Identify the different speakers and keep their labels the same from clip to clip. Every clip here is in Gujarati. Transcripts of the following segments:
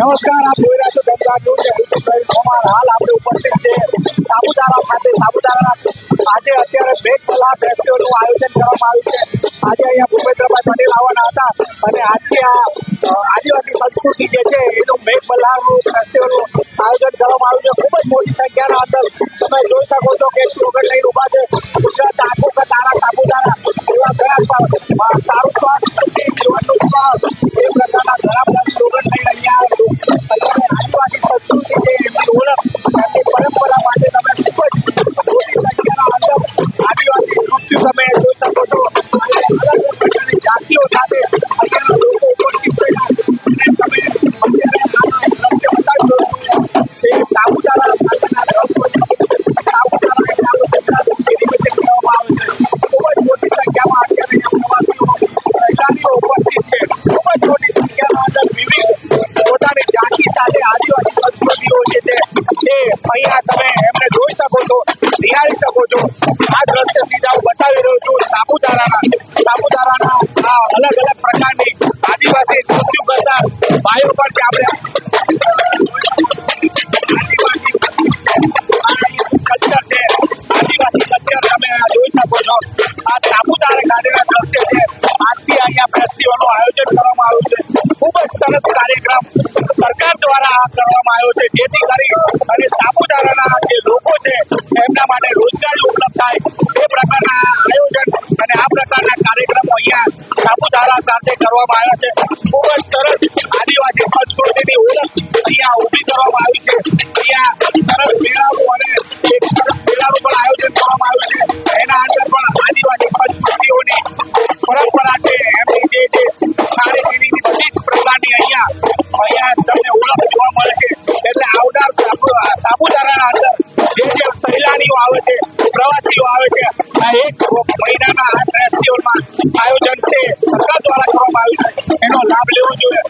Speaker 1: નમસ્કાર, આપ જોઈ રહ્યા છો દમદાર ન્યૂઝ ને ભૂપેશભાઈ ધોમાર હાલ આપણે ઉપસ્થિત છે સાપુતારા ખાતે. સાપુતારા આજે અત્યારે મેઘ કલા ફેસ્ટિવલનું આયોજન કરવામાં આવ્યું છે. આજે અહીંયા ભૂપેન્દ્રભાઈ પટેલ આવવાના હતા અને આજે આ આદિવાસી સંસ્કૃતિ જે છે, એનું મેઘ બલ્લાનું ફેસ્ટિવલનું આયોજન કરવામાં આવ્યું છે. ખૂબ જ મોટી સંખ્યાના અંદર તમે જોઈ શકો છો કે સ્લોગન લઈને ઊભા છે. Amén. કરવામાં આવ્યો છે. જેથી કરી અને સાપુતારાના જે લોકો છે, એમના માટે રોજગારી ઉપલબ્ધ થાય. એ પ્રકારના આયોજન અને આ પ્રકારના કાર્યક્રમો અહીંયા સાપુતારા સાથે કરવામાં આવ્યા છે. ખૂબ જ સરસ આદિવાસી સંસ્કૃતિની ઓળખ અહીંયા ઊભી કરવામાં આવી છે. અહીંયા સહેલાણીઓ આવે છે, પ્રવાસીઓ આવે છે. આ એક મહિનાના આ ફેસ્ટિવલમાં આયોજન છે, સરકાર દ્વારા કરવામાં આવ્યું છે. એનો લાભ લેવો જોઈએ.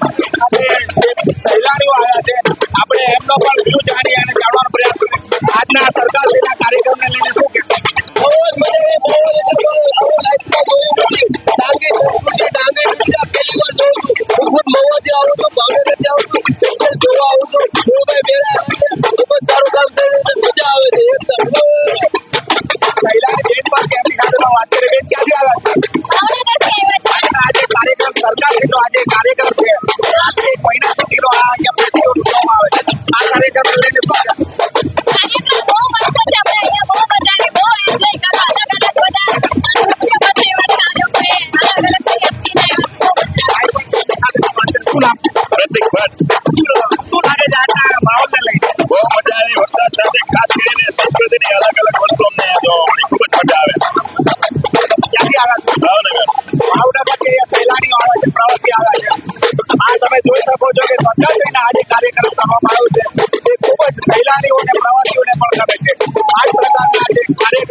Speaker 1: આપણે જે સહેલાણીઓ આવ્યા છે, આપણે એમનો પણ વ્યૂ જાણી અને જાણવાનો પ્રયાસ કરીએ. આજના સરકાર Madre ભાવનગર સહેલાણીઓ આવે છે. પ્રવાસી આવે છે આ તમે જોઈ શકો છો કે સત્યાશ્રીને આજે કાર્યક્રમ કરવામાં આવ્યો છે
Speaker 2: તે ખૂબ જ સહેલાણીઓને પ્રવાસીઓને
Speaker 1: પણ ગમે છે આ પ્રકારના જે કાર્યક્રમ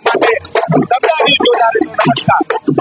Speaker 1: mpate labda hiyo ndio ndio